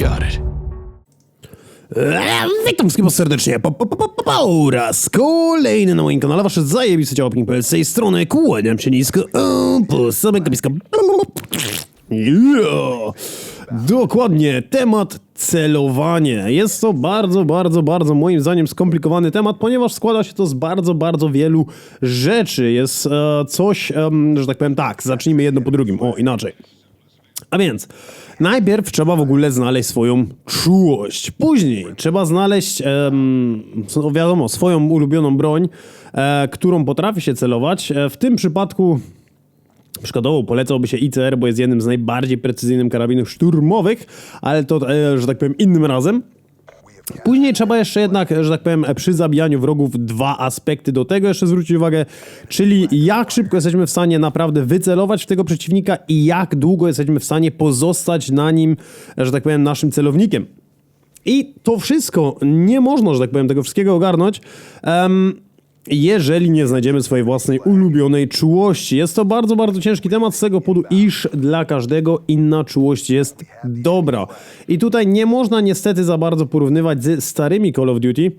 got it. Eee, Witam wszystkich serdecznie po, po, po, po, po, raz kolejny na moim kanale, wasze zajebiste ciało z tej strony, kłaniam się nisko, o, po samego kapiska. Dokładnie, temat celowanie. Jest to bardzo, bardzo, bardzo moim zdaniem skomplikowany temat, ponieważ składa się to z bardzo, bardzo wielu rzeczy. Jest e, coś, em, że tak powiem tak, zacznijmy jedno po drugim, o inaczej. A więc, najpierw trzeba w ogóle znaleźć swoją czułość. Później trzeba znaleźć, em, wiadomo, swoją ulubioną broń, e, którą potrafi się celować. E, w tym przypadku Przykładowo polecałby się ICR, bo jest jednym z najbardziej precyzyjnych karabinów szturmowych, ale to, e, że tak powiem, innym razem. Później trzeba jeszcze jednak, że tak powiem, przy zabijaniu wrogów dwa aspekty do tego jeszcze zwrócić uwagę, czyli jak szybko jesteśmy w stanie naprawdę wycelować w tego przeciwnika i jak długo jesteśmy w stanie pozostać na nim, że tak powiem, naszym celownikiem. I to wszystko, nie można, że tak powiem, tego wszystkiego ogarnąć, em, jeżeli nie znajdziemy swojej własnej ulubionej czułości. Jest to bardzo, bardzo ciężki temat z tego powodu, iż dla każdego inna czułość jest dobra. I tutaj nie można niestety za bardzo porównywać ze starymi Call of Duty,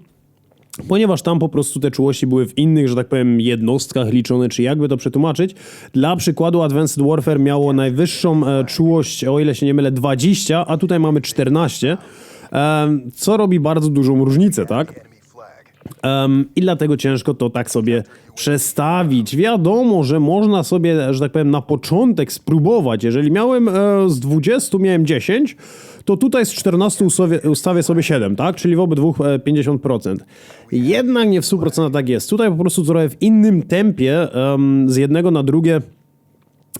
Ponieważ tam po prostu te czułości były w innych, że tak powiem, jednostkach liczone, czy jakby to przetłumaczyć. Dla przykładu Advanced Warfare miało najwyższą e, czułość, o ile się nie mylę, 20, a tutaj mamy 14, e, co robi bardzo dużą różnicę, tak? Um, I dlatego ciężko to tak sobie przestawić. Wiadomo, że można sobie, że tak powiem, na początek spróbować. Jeżeli miałem e, z 20, miałem 10, to tutaj z 14 ustawię, ustawię sobie 7, tak? Czyli w obydwu e, 50%. Jednak nie w 100% tak jest. Tutaj po prostu trochę w innym tempie, em, z jednego na drugie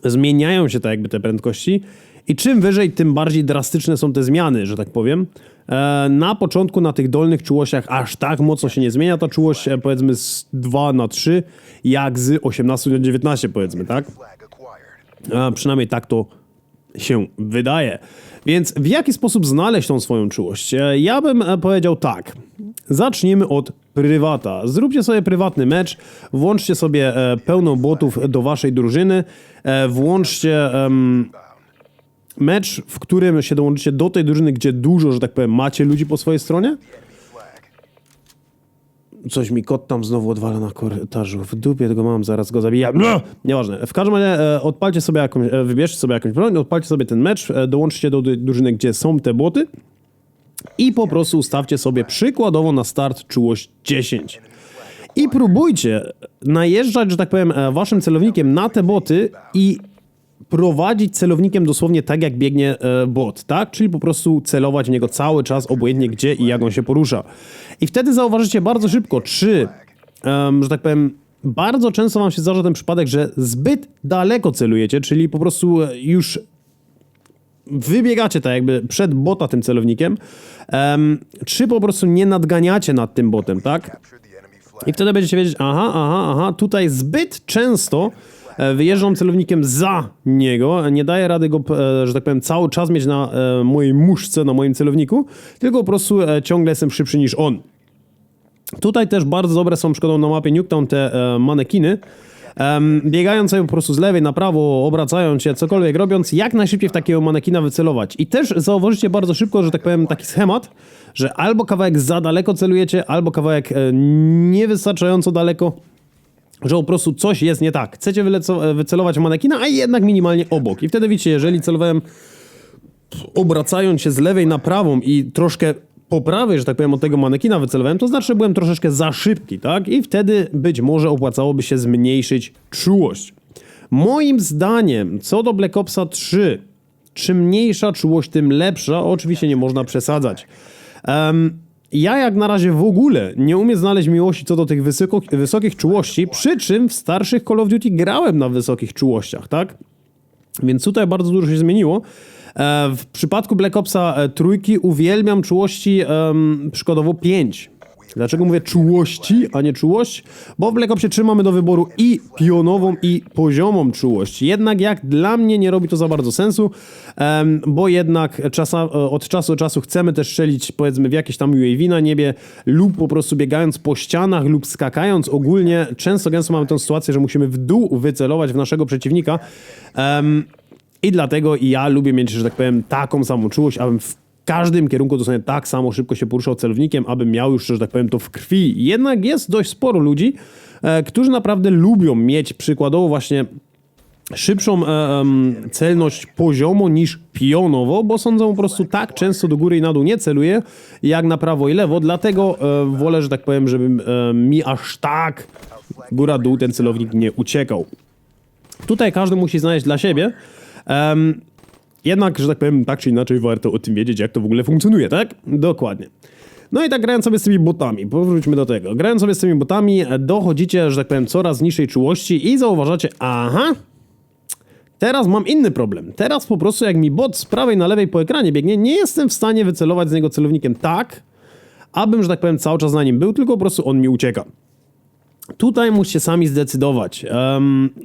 zmieniają się tak jakby te prędkości i czym wyżej, tym bardziej drastyczne są te zmiany, że tak powiem. E, Na początku na tych dolnych czułościach aż tak mocno się nie zmienia ta czułość, e, powiedzmy z 2 na 3, jak z 18 na 19 powiedzmy, tak? A przynajmniej tak to się wydaje. Więc w jaki sposób znaleźć tą swoją czułość? E, Ja bym e, powiedział tak. Zacznijmy od prywata. Zróbcie sobie prywatny mecz, włączcie sobie e, pełno botów do waszej drużyny, e, włączcie mecz, w którym się dołączycie do tej drużyny, gdzie dużo, że tak powiem, macie ludzi po swojej stronie. Coś mi kot tam znowu odwala na korytarzu. W dupie tego mam, zaraz go zabiję. No! Nieważne. W każdym razie e, odpalcie sobie jakąś, e, wybierzcie sobie jakąś broń, odpalcie sobie ten mecz, e, dołączcie do drużyny, gdzie są te boty i po prostu ustawcie sobie przykładowo na start czułość 10. I próbujcie najeżdżać, że tak powiem, e, waszym celownikiem na te boty i prowadzić celownikiem dosłownie tak, jak biegnie e, bot, tak? Czyli po prostu celować w niego cały czas, obojętnie gdzie i jak on się porusza. I wtedy zauważycie bardzo szybko, czy, em, że tak powiem, bardzo często wam się zdarza ten przypadek, że zbyt daleko celujecie, czyli po prostu e, już wybiegacie tak jakby przed bota tym celownikiem, em, czy po prostu nie nadganiacie nad tym botem, tak? I wtedy będziecie wiedzieć, aha, aha, aha, tutaj zbyt często wyjeżdżam celownikiem za niego, nie daję rady go, e, że tak powiem, cały czas mieć na e, mojej muszce, na moim celowniku, tylko po prostu e, ciągle jestem szybszy niż on. Tutaj też bardzo dobre są przykładowo na mapie Nuketown te e, manekiny. Em, biegając po prostu z lewej na prawo, obracając się, cokolwiek robiąc, jak najszybciej w takiego manekina wycelować. I też zauważycie bardzo szybko, że tak powiem, taki schemat, że albo kawałek za daleko celujecie, albo kawałek e, niewystarczająco daleko, że po prostu coś jest nie tak. Chcecie wycelować manekina, a jednak minimalnie obok. I wtedy widzicie, jeżeli celowałem obracając się z lewej na prawą i troszkę po prawej, że tak powiem, od tego manekina wycelowałem, to znaczy, że byłem troszeczkę za szybki, tak? I wtedy być może opłacałoby się zmniejszyć czułość. Moim zdaniem, co do Black Opsa 3, czym mniejsza czułość, tym lepsza. Oczywiście nie można przesadzać. Em, ja jak na razie w ogóle nie umiem znaleźć miłości co do tych wysokich czułości, przy czym w starszych Call of Duty grałem na wysokich czułościach, tak? Więc tutaj bardzo dużo się zmieniło. E, W przypadku Black Opsa e, trójki uwielbiam czułości um, przykładowo 5. Dlaczego mówię czułości, a nie czułość? Bo w Black Opsie 3 mamy do wyboru i pionową, i poziomą czułość. Jednak jak dla mnie nie robi to za bardzo sensu, bo jednak czasa, e, od czasu do czasu chcemy też strzelić powiedzmy w jakieś tam UAV na niebie lub po prostu biegając po ścianach lub skakając ogólnie. Często gęsto mamy tę sytuację, że musimy w dół wycelować w naszego przeciwnika. I dlatego ja lubię mieć, że tak powiem, taką samą czułość, abym w każdym kierunku dosłownie tak samo szybko się poruszał celownikiem, aby miał już, że tak powiem, to w krwi. Jednak jest dość sporo ludzi, e, którzy naprawdę lubią mieć przykładowo właśnie szybszą e, celność poziomo niż pionowo, bo sądzą po prostu tak często do góry i na dół nie celuje, jak na prawo i lewo, dlatego e, wolę, że tak powiem, żeby mi aż tak góra-dół ten celownik nie uciekał. Tutaj każdy musi znaleźć dla siebie. Em, jednak, że tak powiem, tak czy inaczej warto o tym wiedzieć, jak to w ogóle funkcjonuje, tak? Dokładnie. No i tak grając sobie z tymi botami, powróćmy do tego. Grając sobie z tymi botami, e, dochodzicie, że tak powiem, coraz niższej czułości i zauważacie, aha, Teraz mam inny problem. Teraz po prostu jak mi bot z prawej na lewej po ekranie biegnie, nie jestem w stanie wycelować z niego celownikiem tak, abym, że tak powiem, cały czas na nim był, tylko po prostu on mi ucieka. Tutaj musicie sami zdecydować,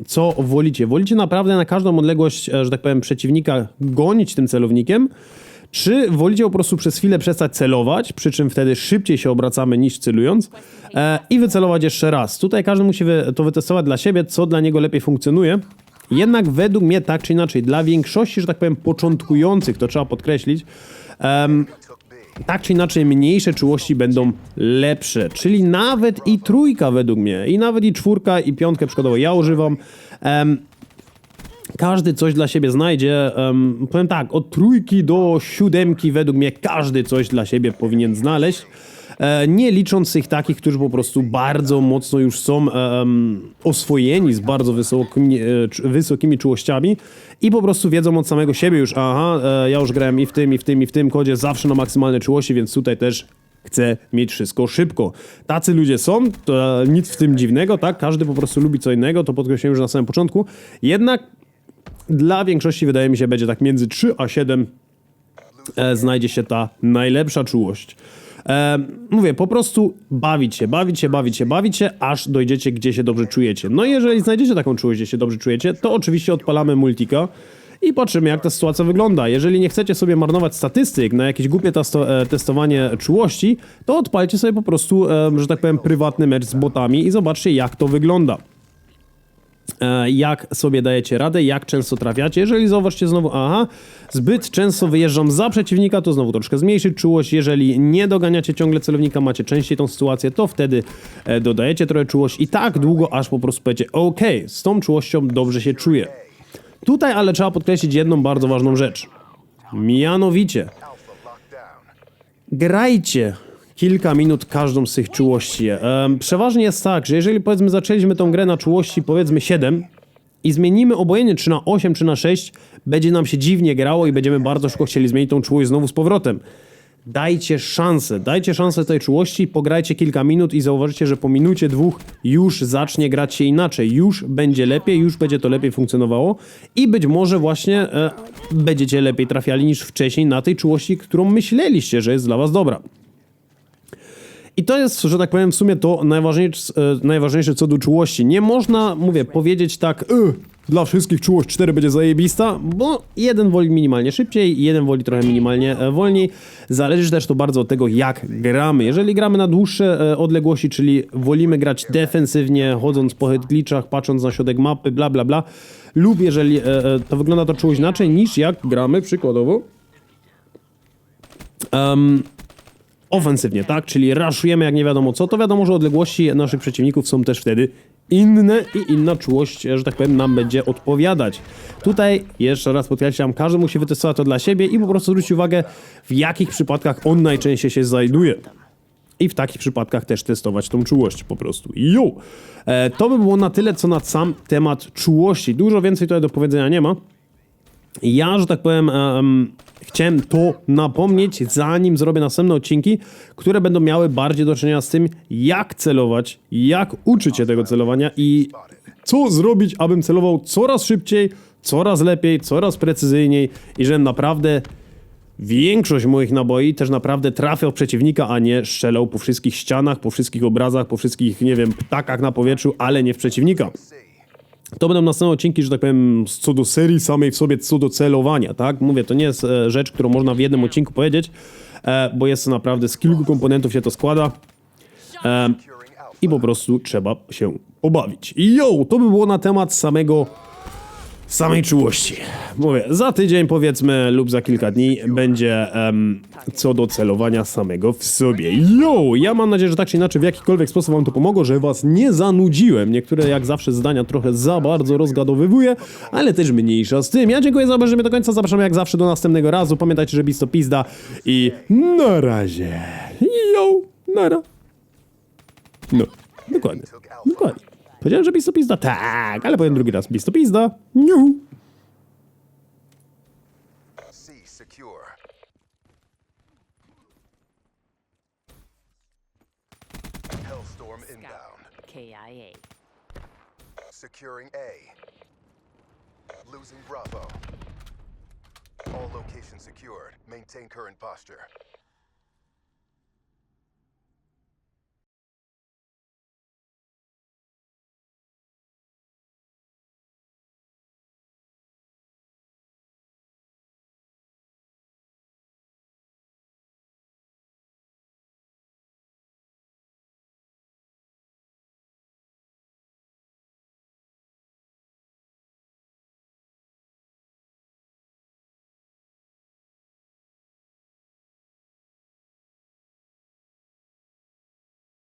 co wolicie. Wolicie naprawdę na każdą odległość, e, że tak powiem, przeciwnika gonić tym celownikiem, czy wolicie po prostu przez chwilę przestać celować, przy czym wtedy szybciej się obracamy niż celując e, i wycelować jeszcze raz. Tutaj każdy musi to wytestować dla siebie, co dla niego lepiej funkcjonuje. Jednak według mnie tak czy inaczej, dla większości, że tak powiem, początkujących, to trzeba podkreślić, tak czy inaczej mniejsze czułości będą lepsze. Czyli nawet i trójka według mnie, i nawet i czwórka, i piątkę przykładowo ja używam. Em, każdy coś dla siebie znajdzie. em, powiem tak, od trójki do siódemki według mnie każdy coś dla siebie powinien znaleźć. E, nie licząc tych takich, którzy po prostu bardzo mocno już są em, oswojeni z bardzo wysokimi, e, wysokimi czułościami i po prostu wiedzą od samego siebie już, aha, e, ja już grałem i w tym, i w tym, i w tym kodzie zawsze na maksymalne czułości, więc tutaj też chcę mieć wszystko szybko. Tacy ludzie są, to e, nic w tym dziwnego, tak? Każdy po prostu lubi co innego, to podkreśliłem już na samym początku. Jednak dla większości wydaje mi się będzie tak między 3 a 7 e, znajdzie się ta najlepsza czułość. E, mówię, po prostu bawić się, bawić się, bawić się, bawić się, aż dojdziecie, gdzie się dobrze czujecie. No i jeżeli znajdziecie taką czułość, gdzie się dobrze czujecie, to oczywiście odpalamy multika i patrzymy, jak ta sytuacja wygląda. Jeżeli nie chcecie sobie marnować statystyk na jakieś głupie e, testowanie czułości, to odpalcie sobie po prostu, e, że tak powiem, prywatny mecz z botami i zobaczcie, jak to wygląda jak sobie dajecie radę, jak często trafiacie. Jeżeli zauważcie znowu, aha, zbyt często wyjeżdżam za przeciwnika, to znowu troszkę zmniejszyć czułość. Jeżeli nie doganiacie ciągle celownika, macie częściej tą sytuację, to wtedy e, dodajecie trochę czułość i tak długo, aż po prostu powiecie, ok, z tą czułością dobrze się czuję. Tutaj ale trzeba podkreślić jedną bardzo ważną rzecz. Mianowicie, grajcie kilka minut każdą z tych czułości. Przeważnie jest tak, że jeżeli powiedzmy zaczęliśmy tą grę na czułości powiedzmy 7 i zmienimy obojętnie czy na 8 czy na 6, będzie nam się dziwnie grało i będziemy bardzo szybko chcieli zmienić tą czułość znowu z powrotem. Dajcie szansę, dajcie szansę tej czułości, pograjcie kilka minut i zauważycie, że po minucie, dwóch już zacznie grać się inaczej, już będzie lepiej, już będzie to lepiej funkcjonowało i być może właśnie e, będziecie lepiej trafiali niż wcześniej na tej czułości, którą myśleliście, że jest dla was dobra. I to jest, że tak powiem, w sumie to najważniejsze, e, najważniejsze co do czułości. Nie można, mówię, powiedzieć tak, y, dla wszystkich czułość 4 będzie zajebista, bo jeden woli minimalnie szybciej, jeden woli trochę minimalnie e, wolniej. Zależy też to bardzo od tego, jak gramy. Jeżeli gramy na dłuższe e, odległości, czyli wolimy grać defensywnie, chodząc po headglitchach, patrząc na środek mapy, bla bla bla, lub jeżeli to wygląda to czułość inaczej niż jak gramy przykładowo em, ofensywnie, tak? Czyli raszujemy jak nie wiadomo co, to wiadomo, że odległości naszych przeciwników są też wtedy inne i inna czułość, że tak powiem, nam będzie odpowiadać. Tutaj jeszcze raz podkreślam, każdy musi wytestować to dla siebie i po prostu zwrócić uwagę, w jakich przypadkach on najczęściej się znajduje. I w takich przypadkach też testować tą czułość po prostu. Jo! E, to by było na tyle, co na sam temat czułości. Dużo więcej tutaj do powiedzenia nie ma. Ja, że tak powiem, em, chciałem to napomnieć, zanim zrobię następne odcinki, które będą miały bardziej do czynienia z tym, jak celować, jak uczyć się tego celowania i co zrobić, abym celował coraz szybciej, coraz lepiej, coraz precyzyjniej i że naprawdę większość moich naboi też naprawdę trafiał przeciwnika, a nie strzelał po wszystkich ścianach, po wszystkich obrazach, po wszystkich, nie wiem, ptakach na powietrzu, ale nie w przeciwnika. To będą następne odcinki, że tak powiem, co do serii samej w sobie, co do celowania, tak? Mówię, to nie jest e, rzecz, którą można w jednym odcinku powiedzieć, e, bo jest to naprawdę z kilku komponentów się to składa e, i po prostu trzeba się pobawić. I yo, to by było na temat samego samej czułości. Mówię, za tydzień powiedzmy lub za kilka dni będzie co do celowania samego w sobie. Yo! Ja mam nadzieję, że tak czy inaczej w jakikolwiek sposób wam to pomogło, że was nie zanudziłem. Niektóre jak zawsze zdania trochę za bardzo rozgadowywuję, ale też mniejsza z tym. Ja dziękuję za obejrzenie do końca, zapraszam jak zawsze do następnego razu. Pamiętajcie, że bisto pizda i na razie. Yo! Nara. No, dokładnie. Dokładnie. Powiedziałem, że bisto pizda? Tak, ale powiem drugi raz. Bisto pizda. Niu. C secure. Hellstorm inbound. KIA. Securing A. Losing Bravo. All locations secured. Maintain current posture.